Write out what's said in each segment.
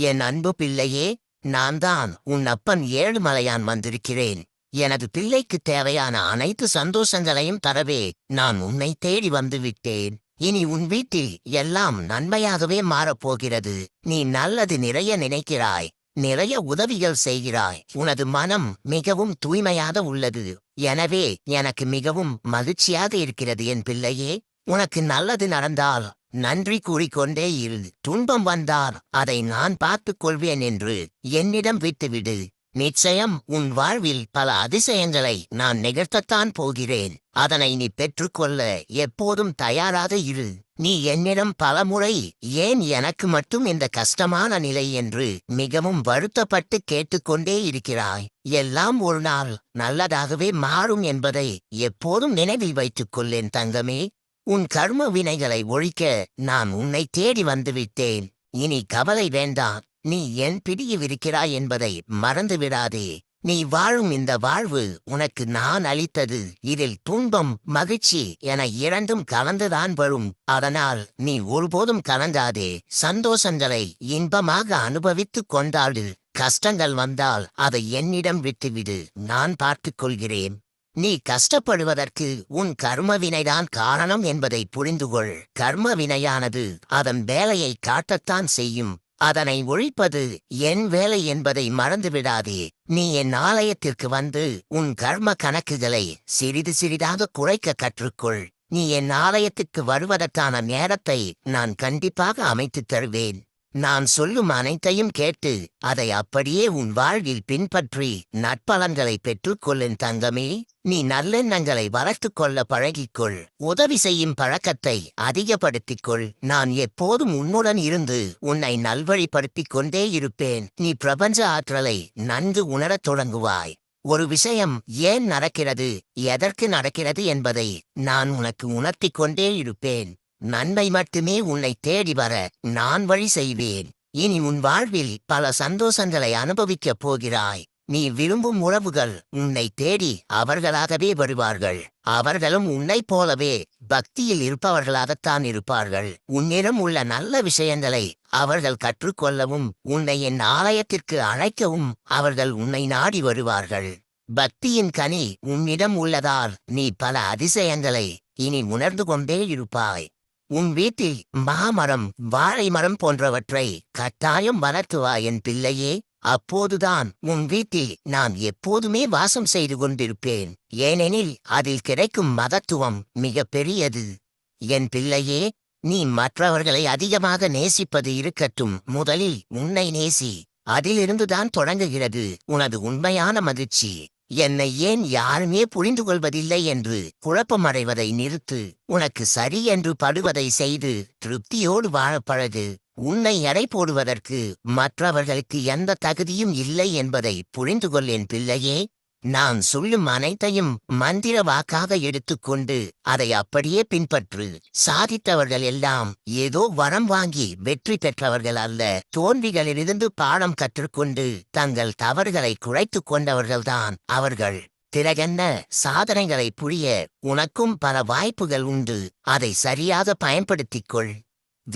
என் அன்பு பிள்ளையே நான் தான் உன் அப்பன் ஏழுமலையான் வந்திருக்கிறேன். எனது பிள்ளைக்கு தேவையான அனைத்து சந்தோஷங்களையும் தரவே நான் உன்னை தேடி வந்து விட்டேன். இனி உன் வீட்டில் எல்லாம் நன்மையாகவே மாறப்போகிறது. நீ நல்லது நிறைய நினைக்கிறாய். நிறைய உதவிகள் செய்கிறாய். உனது மனம் மிகவும் தூய்மையாக உள்ளது. எனவே எனக்கு மிகவும் மகிழ்ச்சியாக இருக்கிறது என் பிள்ளையே. உனக்கு நல்லது நடந்தால் நன்றி கூறிக்கொண்டே இரு. துன்பம் வந்தார் அதை நான் பார்த்துக் கொள்வேன் என்று என்னிடம் விட்டுவிடு. நிச்சயம் உன் வாழ்வில் பல அதிசயங்களை நான் நிகழ்த்தத்தான் போகிறேன். அதனை நீ பெற்றுக்கொள்ள எப்போதும் தயாராக இரு. நீ என்னிடம் பலமுறை ஏன் எனக்கு மட்டும் இந்த கஷ்டமான நிலை என்று மிகவும் வருத்தப்பட்டு கேட்டுக்கொண்டே இருக்கிறாய். எல்லாம் ஒரு நாள் நல்லதாகவே மாறும் என்பதை எப்போதும் நினைவில் வைத்துக் கொள்ளேன் தங்கமே. உன் கர்ம வினைகளை ஒழிக்க நான் உன்னை தேடி வந்துவிட்டேன். இனி கவலை வேண்டாம். நீ என் பிடியில் இருக்கிறாய் என்பதை மறந்துவிடாதே. நீ வாழும் இந்த வாழ்வு உனக்கு நான் அளித்தது. இதில் துன்பம் மகிழ்ச்சி என இரண்டும் கலந்துதான் வரும். அதனால் நீ ஒருபோதும் கலந்தாதே சந்தோஷங்களை இன்பமாக அனுபவித்துக் கொண்டாடு. கஷ்டங்கள் வந்தால் அதை என்னிடம் விட்டுவிடு. நான் பார்த்துக் கொள்கிறேன். நீ கஷ்டப்படுவதற்கு உன் கர்ம வினைதான் காரணம் என்பதை புரிந்துகொள். கர்ம வினையானது அதன் வேலையை காட்டத்தான் செய்யும். அதனை ஒழிப்பது என் வேலை என்பதை மறந்துவிடாதே. நீ என் ஆலயத்திற்கு வந்து உன் கர்ம கணக்குகளை சிறிது சிறிதாக குறைக்க கற்றுக்கொள். நீ என் ஆலயத்துக்கு வருவதற்கான நேரத்தை நான் கண்டிப்பாக அமைத்துத் தருவேன். நான் சொல்லும் அனைத்தையும் கேட்டு அதை அப்படியே உன் வாழ்வில் பின்பற்றி நற்பலன்களை பெற்றுக்கொள்ளும் தங்கமே நீ நல்லெண்ணங்களை வளர்த்துக் கொள்ள பழகிக்கொள். உதவி செய்யும் பழக்கத்தை அதிகப்படுத்திக் கொள். நான் எப்போதும் உன்னுடன் இருந்து உன்னை நல்வழிப்படுத்திக் கொண்டே இருப்பேன். நீ பிரபஞ்ச ஆற்றலை நன்கு உணரத் தொடங்குவாய். ஒரு விஷயம் ஏன் நடக்கிறது எதற்கு நடக்கிறது என்பதை நான் உனக்கு உணர்த்திக் கொண்டே இருப்பேன். நன்மை மட்டுமே உன்னை தேடி வர நான் வழி செய்வேன். இனி உன் வாழ்வில் பல சந்தோஷங்களை அனுபவிக்கப் போகிறாய். நீ விரும்பும் உறவுகள் உன்னை தேடி அவர்களாகவே வருவார்கள். அவர்களும் உன்னைப் போலவே பக்தியில் இருப்பவர்களாகத்தான் இருப்பார்கள். உன்னிடம் உள்ள நல்ல விஷயங்களை அவர்கள் கற்றுக்கொள்ளவும் உன்னை என் ஆலயத்திற்கு அழைக்கவும் அவர்கள் உன்னை நாடி வருவார்கள். பக்தியின் கனி உன்னிடம் உள்ளதால் நீ பல அதிசயங்களை இனி உணர்ந்து கொண்டே இருப்பாய். உன் வீட்டில் மாமரம் வாழை மரம் போன்றவற்றை கட்டாயம் வளர்த்துவாய் என் பிள்ளையே. அப்போதுதான் உன் வீட்டில் நான் எப்போதுமே வாசம் செய்து கொண்டிருப்பேன். ஏனெனில் அதில் கிடைக்கும் மதத்துவம் மிக பெரியது. என் பிள்ளையே நீ மற்றவர்களை அதிகமாக நேசிப்பது இருக்கட்டும். முதலில் உன்னை நேசி. அதிலிருந்துதான் தொடங்குகிறது உனது உண்மையான மகிழ்ச்சி. என்னை ஏன் யாருமே புரிந்து கொள்வதில்லை என்று குழப்பமடைவதை நிறுத்து உனக்கு சரி என்று படுவதை செய்து திருப்தியோடு வாழப்பழகு உன்னை எடை போடுவதற்கு மற்றவர்களுக்கு எந்த தகுதியும் இல்லை என்பதை புரிந்து கொள் என் பிள்ளையே. நான் சொல்லும் அனைத்தையும் மந்திர வாக்காக எடுத்துக்கொண்டு அதை அப்படியே பின்பற்று. சாதித்தவர்கள் எல்லாம் ஏதோ வரம் வாங்கி வெற்றி பெற்றவர்கள் அல்ல. தோல்விகளிலிருந்து பாடம் கற்றுக்கொண்டு தங்கள் தவறுகளை குறைத்துக் கொண்டவர்கள்தான் அவர்கள். திறகென்ன சாதனைகளை புரிய உனக்கும் பல வாய்ப்புகள் உண்டு. அதை சரியாக பயன்படுத்திக் கொள்.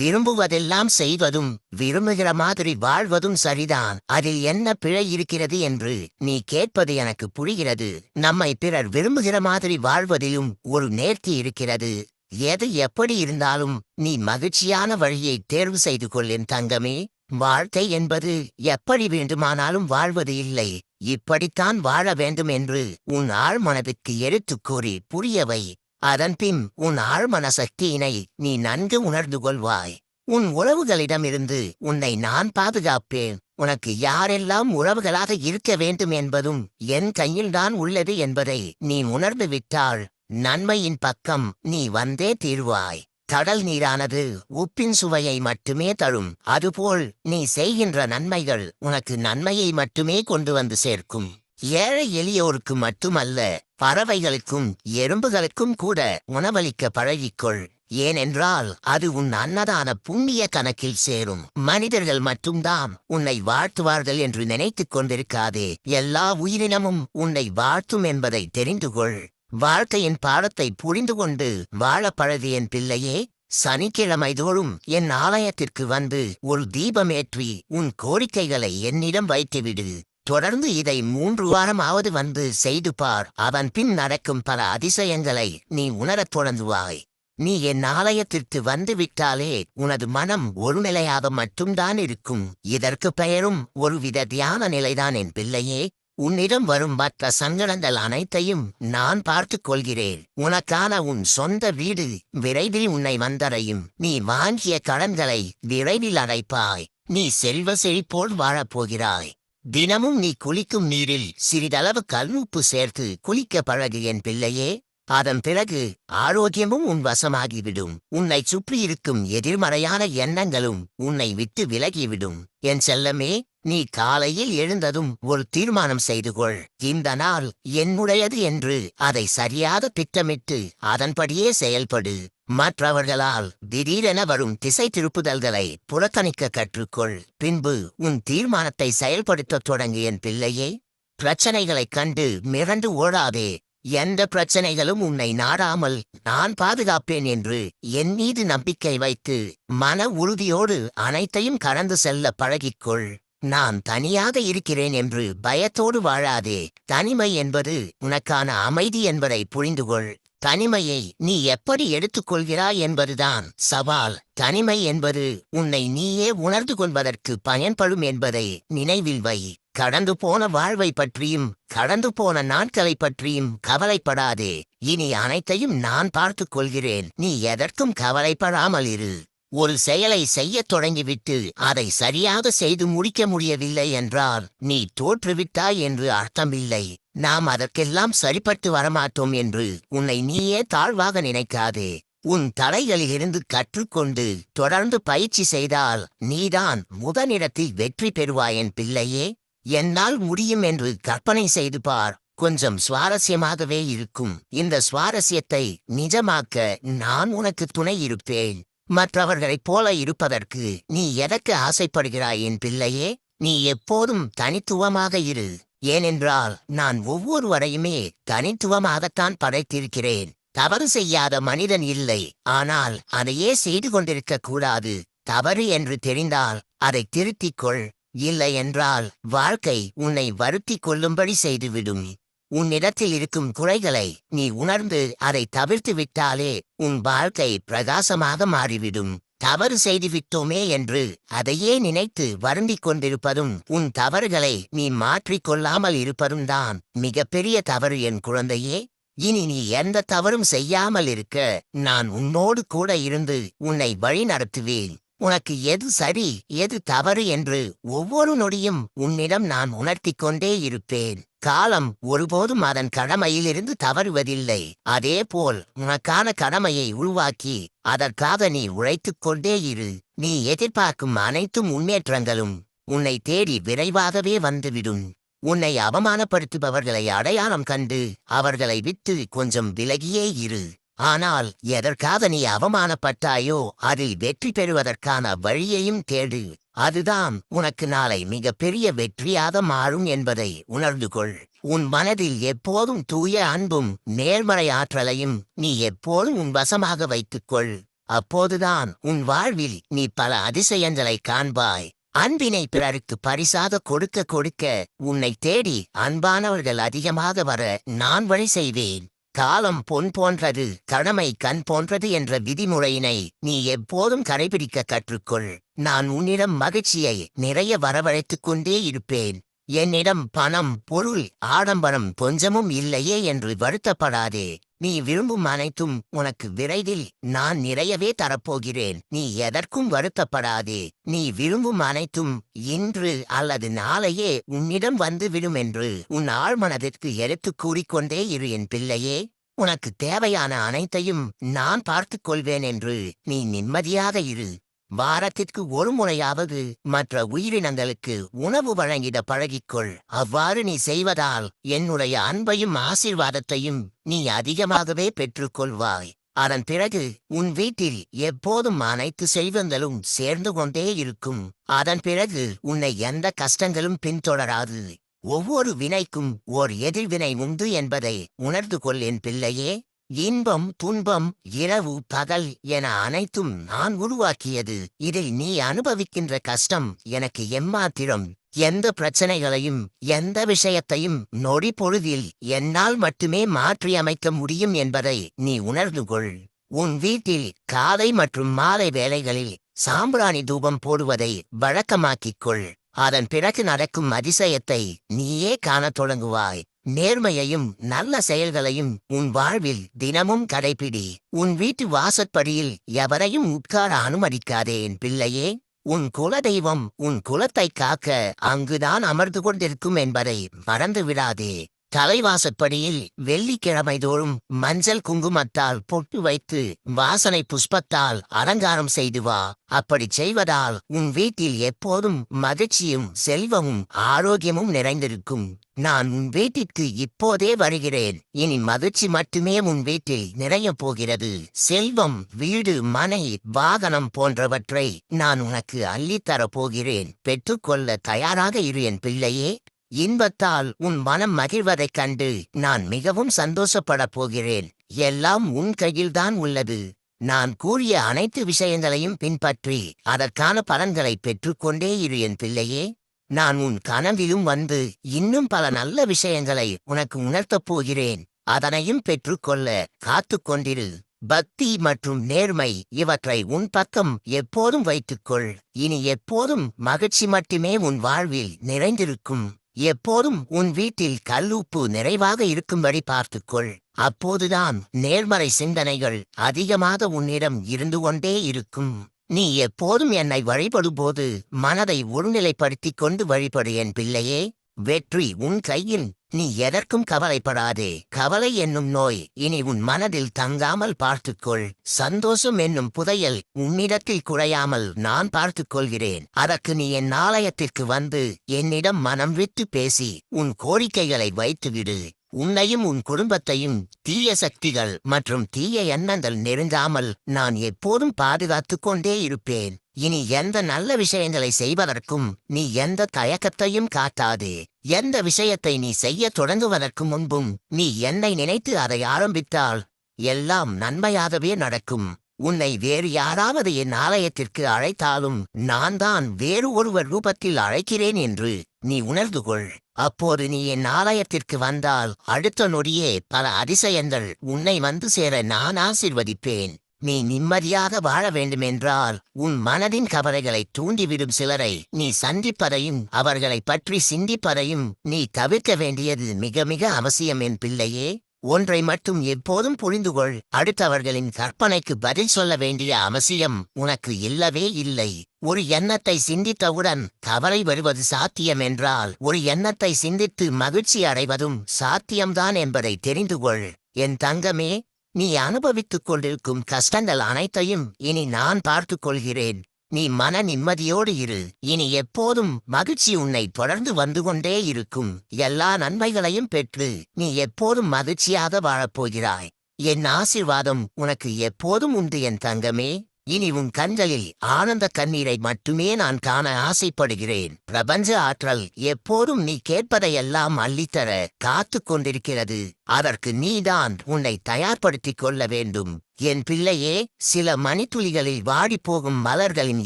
விரும்புவதெல்லாம் செய்வதும் விரும்புகிற மாதிரி வாழ்வதும் சரிதான். அதில் என்ன பிழை இருக்கிறது என்று நீ கேட்பது எனக்கு புரிகிறது. நம்மை பிறர் விரும்புகிற மாதிரி வாழ்வதிலும் ஒரு நேர்த்தி இருக்கிறது. எது எப்படி இருந்தாலும் நீ மகிழ்ச்சியான வழியை தேர்வு செய்து கொள்ளேன் தங்கமே. வாழ்க்கை என்பது எப்படி வேண்டுமானாலும் வாழ்வது இல்லை. இப்படித்தான் வாழ வேண்டும் என்று உன் ஆழ்மனதுக்கு எடுத்துக் கூறி புரியவை. அதன்பின் உன் ஆழ்மன சக்தியினை நீ நன்கு உணர்ந்து கொள்வாய். உன் உறவுகளிடமிருந்து உன்னை நான் பாதுகாப்பேன். உனக்கு யாரெல்லாம் உறவுகளாக இருக்க வேண்டும் என்பதும் என் கையில்தான் உள்ளது என்பதை நீ உணர்ந்து விட்டால் நன்மையின் பக்கம் நீ வந்தே தீர்வாய். கடல் நீரானது உப்பின் சுவையை மட்டுமே தரும். அதுபோல் நீ செய்கின்ற நன்மைகள் உனக்கு நன்மையை மட்டுமே கொண்டு வந்து சேர்க்கும். ஏழை எளியோருக்கு மட்டுமல்ல பறவைகளுக்கும் எறும்புகளுக்கும் கூட உணவளிக்க பழகிக்கொள். ஏனென்றால் அது உன் அன்னதான புண்ணிய கணக்கில் சேரும். மனிதர்கள் மட்டும்தான் உன்னை வாழ்த்துவார்கள் என்று நினைத்துக் கொண்டிருக்காதே. எல்லா உயிரினமும் உன்னை வாழ்த்தும் என்பதை தெரிந்து கொள். வாழ்க்கையின் பாடத்தை புரிந்து கொண்டு வாழ என் பிள்ளையே. சனிக்கிழமை தோறும் என் ஆலயத்திற்கு வந்து ஒரு தீபமேற்றி உன் கோரிக்கைகளை என்னிடம் வைத்துவிடு. தொடர்ந்து இதை மூன்று வாரமாவது வந்து செய்து பார். அதன் பின் நடக்கும் பல அதிசயங்களை நீ உணரத் தொடங்குவாய். நீ என் ஆலயத்திற்கு வந்து விட்டாலே உனது மனம் ஒரு நிலையாக மட்டும்தான் இருக்கும். இதற்கு பெயரும் ஒருவித தியான நிலைதான் என் பிள்ளையே. உன்னிடம் வரும் மற்ற சங்கடங்கள் அனைத்தையும் நான் பார்த்துக் கொள்கிறேன். உனக்கான உன் சொந்த வீடு விரைவில் உன்னை வந்தடையும். நீ வாங்கிய கடன்களை விரைவில் அடைப்பாய். நீ செல்வ செழிப்போல் வாழப்போகிறாய் தினமும் நீ குளிக்கும் நீரில் சிறிதளவு கல்லுப்பு சேர்த்து குளிக்க பழகு என் பிள்ளையே. அதன் பிறகு ஆரோக்கியமும் உன் வசமாகிவிடும். உன்னை சுற்றியிருக்கும் எதிர்மறையான எண்ணங்களும் உன்னை விட்டு விலகிவிடும். என் செல்லமே நீ காலையில் எழுந்ததும் ஒரு தீர்மானம் செய்து கொள். இந்த நாள் என்னுடையது என்று அதை சரியாக திட்டமிட்டு அதன்படியே செயல்படு. மற்றவர்களால் திடீரென வரும் திசை திருப்புதல்களை புறக்கணிக்க கற்றுக்கொள். பின்பு உன் தீர்மானத்தை செயல்படுத்தத் தொடங்கு என் பிள்ளையே. பிரச்சனைகளைக் கண்டு மிரண்டு ஓடாதே. எந்த பிரச்சனைகளும் உன்னை நாடாமல் நான் பாதுகாப்பேன் என்று என் மீது நம்பிக்கை வைத்து மன உறுதியோடு அனைத்தையும் கடந்து செல்ல பழகிக்கொள். நான் தனியாக இருக்கிறேன் என்று பயத்தோடு வாழாதே. தனிமை என்பது உனக்கான அமைதி என்பதை புரிந்துகொள். தனிமையை நீ எப்படி எடுத்துக்கொள்கிறாய் என்பதுதான் சவால். தனிமை என்பது உன்னை நீயே உணர்ந்து கொள்வதற்கு பயன்படும் என்பதை நினைவில் வை. கடந்து போன வாழ்வை பற்றியும் கடந்து போன நாட்களை பற்றியும் கவலைப்படாதே. இனி அனைத்தையும் நான் பார்த்துக் கொள்கிறேன். நீ எதற்கும் கவலைப்படாமல் இரு. ஒரு செயலை செய்யத் தொடங்கிவிட்டு அதை சரியாக செய்து முடிக்க முடியவில்லை என்றால் நீ தோற்றுவிட்டாய் என்று அர்த்தமில்லை. நாம் அதற்கெல்லாம் சரிப்பட்டு வரமாட்டோம் என்று உன்னை நீயே தாழ்வாக நினைக்காதே. உன் தலைகளிலிருந்து கற்றுக்கொண்டு தொடர்ந்து பயிற்சி செய்தால் நீதான் முதலிடத்தில் வெற்றி பெறுவாயன் பிள்ளையே. என்னால் முடியும் என்று கற்பனை செய்து பார். கொஞ்சம் சுவாரஸ்யமாகவே இருக்கும். இந்த சுவாரஸ்யத்தை நிஜமாக்க நான் உனக்கு துணை இருப்பேன். மற்றவர்களைப் போல இருப்பதற்கு நீ எதற்கு ஆசைப்படுகிறாய் என் பிள்ளையே? நீ எப்போதும் தனித்துவமாக இரு. ஏனென்றால் நான் ஒவ்வொருவரையுமே தனித்துவமாகத்தான் படைத்திருக்கிறேன். தவறு செய்யாத மனிதன் இல்லை. ஆனால் அதையே செய்து கொண்டிருக்க கூடாது. தவறு என்று தெரிந்தால் அதை திருத்திக் கொள். இல்லை என்றால் வாழ்க்கை உன்னை வருத்திக் கொள்ளும்படி செய்துவிடும். உன்னிடத்தில் இருக்கும் குறைகளை நீ உணர்ந்து அதை தவிர்த்து விட்டாலே உன் வாழ்க்கை பிரகாசமாக மாறிவிடும். தவறு செய்து விட்டோமே என்று அதையே நினைத்து வருந்திக் கொண்டிருப்பதும் உன் தவறுகளை நீ மாற்றிக் கொள்ளாமல் இருப்பதும் தான் மிகப்பெரிய தவறு என் குழந்தையே. இனி நீ எந்த தவறும் செய்யாமல் இருக்க நான் உன்னோடு கூட இருந்து உன்னை வழி நடத்துவேன் உனக்கு எது சரி எது தவறு என்று ஒவ்வொரு நொடியும் உன்னிடம் நான் உணர்த்திக் கொண்டே இருப்பேன். காலம் ஒருபோதும் அதன் கடமையிலிருந்து தவறுவதில்லை. அதேபோல் உனக்கான கடமையை உருவாக்கி அதற்காக நீ உழைத்துக் கொண்டே இரு. நீ எதிர்பார்க்கும் அனைத்து முன்னேற்றங்களும் உன்னை தேடி விரைவாகவே வந்துவிடும். உன்னை அவமானப்படுத்துபவர்களை அடையாளம் கண்டு அவர்களை விட்டு கொஞ்சம் விலகியே இரு. ஆனால் எதற்காக நீ அவமானப்பட்டாயோ அதில் வெற்றி பெறுவதற்கான வழியையும் தேடு. அதுதான் உனக்கு நாளை மிக பெரிய வெற்றியாக மாறும் என்பதை உணர்ந்து கொள். உன் மனதில் எப்போதும் தூய அன்பும் நேர்மறை ஆற்றலையும் நீ எப்போதும் உன் வசமாக வைத்துக்கொள் அப்போதுதான் உன் வாழ்வில் நீ பல அதிசயங்களை காண்பாய். அன்பினை பிறருக்கு பரிசாக கொடுக்க கொடுக்க உன்னை தேடி அன்பானவர்கள் அதிகமாக வர நான் வழி செய்வேன். காலம் பொன் போன்றது கடமை கண் போன்றது என்ற விதிமுறையினை நீ எப்போதும் கடைபிடிக்க கற்றுக்கொள். நான் உன்னிடம் மகிழ்ச்சியை நிறைய வரவழைத்துக் கொண்டே இருப்பேன். என்னிடம் பணம் பொருள் ஆடம்பரம் கொஞ்சமும் இல்லையே என்று வருத்தப்படாதே. நீ விரும்பும் அனைத்தும் உனக்கு விரைவில் நான் நிறையவே தரப்போகிறேன். நீ எதற்கும் வருத்தப்படாதே. நீ விரும்பும் அனைத்தும் இன்று அல்லது நாளையே உன்னிடம் வந்துவிடும் என்று உன் ஆழ்மனதிற்கு எடுத்துக் கூறிக்கொண்டே இரு என் பிள்ளையே. உனக்கு தேவையான அனைத்தையும் நான் பார்த்துக் கொள்வேன் என்று நீ நிம்மதியாக இரு. வாரத்திற்கு ஒரு முறையாவது மற்ற உயிரினங்களுக்கு உணவு வழங்கிட பழகிக்கொள். அவ்வாறு நீ செய்வதால் என்னுடைய அன்பையும் ஆசீர்வாதத்தையும் நீ அதிகமாகவே பெற்றுக்கொள்வாய். அதன் பிறகு உன் வீட்டில் எப்போதும் அனைத்து செல்வங்களும் சேர்ந்து கொண்டே இருக்கும். அதன் பிறகு உன்னை எந்த கஷ்டங்களும் பின்தொடராது. ஒவ்வொரு வினைக்கும் ஓர் எதிர்வினை உண்டு என்பதை உணர்ந்து கொள் என் பிள்ளையே. இன்பம் துன்பம் இரவு பகல் என அனைத்தும் நான் உருவாக்கியது. இதில் நீ அனுபவிக்கின்ற கஷ்டம் எனக்கு எம்மாத்திரம். எந்த பிரச்சனைகளையும் எந்த விஷயத்தையும் நொடி பொழுதில் என்னால் மட்டுமே மாற்றியமைக்க முடியும் என்பதை நீ உணர்ந்து கொள். உன் வீட்டில் காலை மற்றும் மாலை வேலைகளில் சாம்பிராணி தூபம் போடுவதை வழக்கமாக்கிக் கொள். அதன் பிறகு நடக்கும் அதிசயத்தை நீயே காணத் தொடங்குவாய். நேர்மையையும் நல்ல செயல்களையும் உன் வாழ்வில் தினமும் கடைபிடி உன் வீட்டு வாசற்படியில் எவரையும் உட்கார அனுமதிக்காதே என் பிள்ளையே. உன் குலதெய்வம் உன் குலத்தை காக்க அங்குதான் அமர்ந்து கொண்டிருக்கும் என்பதை மறந்து விடாதே தலைவாசற்படியில் வெள்ளிக்கிழமை தோறும் மஞ்சள் குங்குமத்தால் பொட்டு வைத்து வாசனை புஷ்பத்தால் அலங்காரம் செய்து வா. அப்படிச் செய்வதால் உன் வீட்டில் எப்போதும் மகிழ்ச்சியும் செல்வமும் ஆரோக்கியமும் நிறைந்திருக்கும். நான் உன் வீட்டிற்கு இப்போதே வருகிறேன். இனி மகிழ்ச்சி மட்டுமே உன் வீட்டில் நிறையப் போகிறது. செல்வம் வீடு மனை வாகனம் போன்றவற்றை நான் உனக்கு அள்ளித்தரப் போகிறேன். பெற்றுக்கொள்ள தயாராக இரு என் பிள்ளையே. இன்பத்தால் உன் மனம் மகிழ்வதைக் கண்டு நான் மிகவும் சந்தோஷப்படப் போகிறேன். எல்லாம் உன் கையில்தான் உள்ளது. நான் கூறிய அனைத்து விஷயங்களையும் பின்பற்றி அதற்கான பலன்களை பெற்றுக்கொண்டே இரு என் பிள்ளையே. நான் உன் கனவிலும் வந்து இன்னும் பல நல்ல விஷயங்களை உனக்கு உணர்த்தப் போகிறேன். அதனையும் பெற்றுக்கொள்ள காத்துக் கொண்டிரு. பக்தி மற்றும் நேர்மை இவற்றை உன் பக்கம் எப்போதும் வைத்துக்கொள். இனி எப்போதும் மகிழ்ச்சி மட்டுமே உன் வாழ்வில் நிறைந்திருக்கும். எப்போதும் உன் வீட்டில் கல்லுப்பு நிறைவாக இருக்கும்படி பார்த்துக்கொள். அப்போதுதான் நேர்மறை சிந்தனைகள் அதிகமாக உன்னிடம் இருந்து கொண்டே இருக்கும். நீ எப்போதும் என்னை வழிபடும்போது மனதை ஒருநிலைப்படுத்திக் கொண்டு வழிபடு என் பிள்ளையே. வெற்றி உன் கையில். நீ எதற்கும் கவலைப்படாதே. கவலை என்னும் நோய் இனி உன் மனதில் தங்காமல் பார்த்துக்கொள். சந்தோஷம் என்னும் புதையல் உன்னிடத்தில் குறையாமல் நான் பார்த்துக் கொள்கிறேன் அதற்கு நீ என் ஆலயத்திற்கு வந்து என்னிடம் மனம் விட்டு பேசி உன் கோரிக்கைகளை வைத்துவிடு. உன்னையும் உன் குடும்பத்தையும் தீய சக்திகள் மற்றும் தீய எண்ணங்கள் நெருங்காமல் நான் எப்போதும் பாதுகாத்துக் கொண்டே இருப்பேன். இனி எந்த நல்ல விஷயங்களை செய்வதற்கும் நீ எந்த தயக்கத்தையும் காட்டாதே. எந்த விஷயத்தை நீ செய்ய தொடங்குவதற்கு முன்பும் நீ என்னை நினைத்து அதை ஆரம்பித்தால் எல்லாம் நன்மையாகவே நடக்கும். உன்னை வேறு யாராவது என் ஆலயத்திற்கு அழைத்தாலும் நான் தான் வேறு ஒருவர் ரூபத்தில் அழைக்கிறேன் என்று நீ உணர்ந்து கொள். அப்போது நீ என் ஆலயத்திற்கு வந்தால் அடுத்த நொடியே பல அதிசயங்கள் உன்னை வந்து சேர நான் ஆசிர்வதிப்பேன். நீ நிம்மதியாக வாழ வேண்டுமென்றால் உன் மனதின் கவலைகளை தூண்டிவிடும் சிலரை நீ சந்திப்பதையும் அவர்களை பற்றி சிந்திப்பதையும் நீ தவிர்க்க வேண்டியது மிக மிக அவசியம் என் பிள்ளையே. ஒன்றை மட்டும் எப்போதும் புரிந்துகொள். அடுத்தவர்களின் கற்பனைக்கு பதில் சொல்ல வேண்டிய அவசியம் உனக்கு இல்லவே இல்லை. ஒரு எண்ணத்தை சிந்தித்தவுடன் கவலை வருவது சாத்தியம் என்றால் ஒரு எண்ணத்தை சிந்தித்து மகிழ்ச்சி அடைவதும் சாத்தியம்தான் என்பதை தெரிந்து கொள் என் தங்கமே நீ அனுபவித்துக் கொண்டிருக்கும் கஷ்டங்கள் அனைத்தையும் இனி நான் பார்த்துக் கொள்கிறேன். நீ மன நிம்மதியோடு இரு. இனி எப்போதும் மகிழ்ச்சி உன்னை தொடர்ந்து வந்து கொண்டே இருக்கும். எல்லா நன்மைகளையும் பெற்று நீ எப்போதும் மகிழ்ச்சியாக வாழப்போகிறாய். என் ஆசிர்வாதம் உனக்கு எப்போதும் உண்டு என் தங்கமே. இனி உன் கண்களில் ஆனந்த கண்ணீரை மட்டுமே நான் காண ஆசைப்படுகிறேன். பிரபஞ்ச ஆற்றல் எப்போதும் நீ கேட்பதையெல்லாம் அள்ளித்தர காத்து கொண்டிருக்கிறது. அதற்கு நீதான் உன்னை தயார்படுத்திக் கொள்ள வேண்டும். என் பிள்ளையே சில மணித்துளிகளில் வாடிப்போகும் மலர்களின்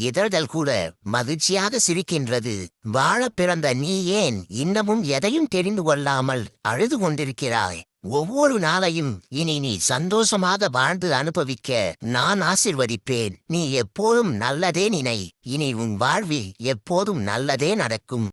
இதழ்கள் கூட மகிழ்ச்சியாக சிரிக்கின்றது. வாழ பிறந்த நீ ஏன் இன்னமும் எதையும் தெரிந்து கொள்ளாமல் அழுது கொண்டிருக்கிறாய்? ஒவ்வொரு நாளையும் இனி நீ சந்தோஷமாக வாழ்ந்து அனுபவிக்க நான் ஆசிர்வதிப்பேன். நீ எப்போதும் நல்லதே நினை. இனி உன் வாழ்வில் எப்போதும் நல்லதே நடக்கும்.